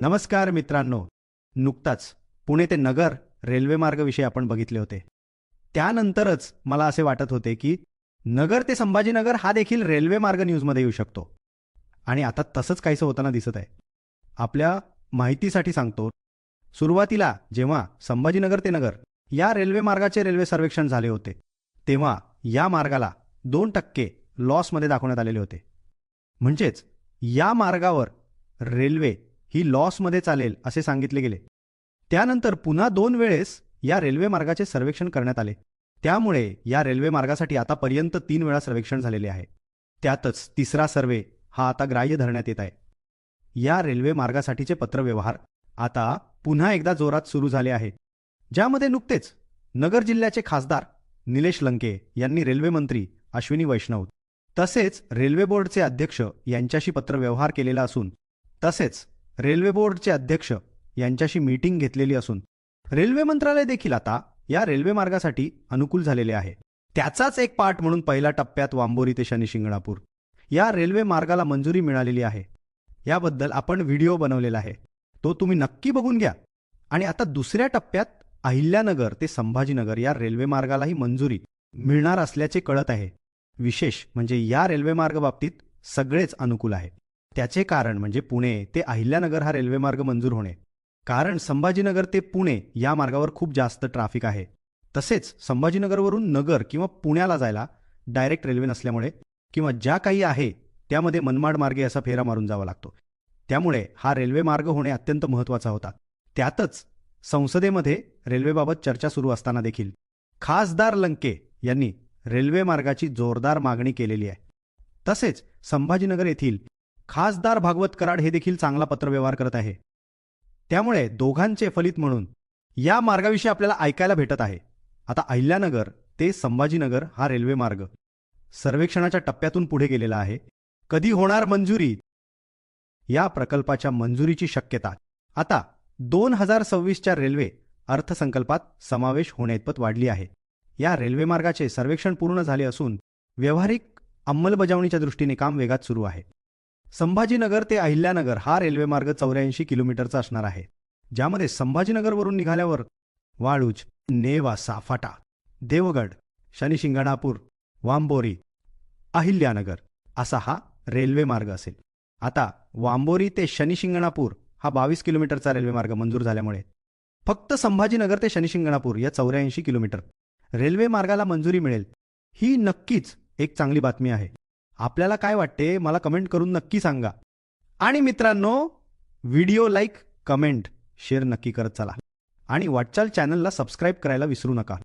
नमस्कार मित्रांनो. नुकताच पुणे ते नगर रेल्वे मार्गविषयी आपण बघितले होते. त्यानंतरच मला असे वाटत होते की नगर ते संभाजीनगर हा देखील रेल्वे मार्ग न्यूजमध्ये येऊ शकतो. आणि आता तसंच काहीसं होताना दिसत आहे. आपल्या माहितीसाठी सांगतो सुरुवातीला जेव्हा संभाजीनगर ते नगर या रेल्वे मार्गाचे रेल्वे सर्वेक्षण झाले होते तेव्हा या मार्गाला दोन टक्के लॉसमध्ये दाखवण्यात आलेले होते. म्हणजेच या मार्गावर रेल्वे ही लॉसमध्ये चालेल असे सांगितले गेले. त्यानंतर पुन्हा दोन वेळेस या रेल्वे मार्गाचे सर्वेक्षण करण्यात आले. त्यामुळे या रेल्वे मार्गासाठी आतापर्यंत तीन वेळा सर्वेक्षण झालेले आहे. त्यातच तिसरा सर्वे हा आता ग्राह्य धरण्यात येत आहे. या रेल्वे मार्गासाठीचे पत्रव्यवहार आता पुन्हा एकदा जोरात सुरू झाले आहे ज्यामध्ये नुकतेच नगर जिल्ह्याचे खासदार निलेश लंके यांनी रेल्वेमंत्री अश्विनी वैष्णव तसेच रेल्वे बोर्डचे अध्यक्ष यांच्याशी पत्रव्यवहार केलेला असून तसेच रेल्वे बोर्डचे अध्यक्ष यांच्याशी मीटिंग घेतलेली असून रेल्वे मंत्रालय देखील आता या रेल्वे मार्गासाठी अनुकूल झालेले आहे. त्याचाच एक पार्ट म्हणून पहिल्या टप्प्यात वांबोरी ते शनी शिंगणापूर या रेल्वे मार्गाला मंजुरी मिळालेली आहे. याबद्दल आपण व्हिडिओ बनवलेला आहे. तो तुम्ही नक्की बघून घ्या. आणि आता दुसऱ्या टप्प्यात अहिल्यानगर ते संभाजीनगर या रेल्वे मार्गालाही मंजुरी मिळणार असल्याचे कळत आहे. विशेष म्हणजे या रेल्वे बाबतीत सगळेच अनुकूल आहे. त्याचे कारण म्हणजे पुणे ते अहिल्यानगर हा रेल्वेमार्ग मंजूर होणे. कारण संभाजीनगर ते पुणे या मार्गावर खूप जास्त ट्रॅफिक आहे. तसेच संभाजीनगरवरून नगर किंवा पुण्याला जायला डायरेक्ट रेल्वे नसल्यामुळे किंवा ज्या काही आहे त्यामध्ये मनमाड मार्गे असा फेरा मारून जावा लागतो. त्यामुळे हा रेल्वे मार्ग होणे अत्यंत महत्त्वाचा होता. त्यातच संसदेमध्ये रेल्वेबाबत चर्चा सुरू असताना देखील खासदार लंके यांनी रेल्वे मार्गाची जोरदार मागणी केलेली आहे. तसेच संभाजीनगर येथील खासदार भागवत कराड हे देखील चांगला पत्रव्यवहार करत आहे. त्यामुळे दोघांचे फलित म्हणून या मार्गाविषयी आपल्याला ऐकायला भेटत आहे. आता अहिल्यानगर ते संभाजीनगर हा रेल्वे मार्ग सर्वेक्षणाच्या टप्प्यातून पुढे गेलेला आहे. कधी होणार मंजुरी? या प्रकल्पाच्या मंजुरीची शक्यता. आता दोन हजार सव्वीसच्या रेल्वे अर्थसंकल्पात समावेश होण्याइतपत वाढली आहे. या रेल्वे मार्गाचे सर्वेक्षण पूर्ण झाले असून व्यावहारिक अंमलबजावणीच्या दृष्टीने काम वेगात सुरू आहे. संभाजीनगर ते अहिल्यानगर हा रेल्वेमार्ग चौऱ्याऐंशी किलोमीटरचा असणार आहे ज्यामध्ये संभाजीनगरवरून निघाल्यावर वाळूज नेवासा फाटा देवगड शनिशिंगणापूर वांबोरी अहिल्यानगर असा हा रेल्वे मार्ग असेल. आता वांबोरी ते शनिशिंगणापूर हा बावीस किलोमीटरचा रेल्वेमार्ग मंजूर झाल्यामुळे फक्त संभाजीनगर ते शनिशिंगणापूर या चौऱ्याऐंशी किलोमीटर रेल्वे मार्गाला मंजुरी मिळेल ही नक्कीच एक चांगली बातमी आहे. आपल्याला काय वाटते मला कमेंट करून नक्की सांगा. आणि मित्रांनो व्हिडिओ लाईक कमेंट शेअर नक्की करत चला. आणि वाटचाल चॅनलला सबस्क्राईब करायला विसरू नका.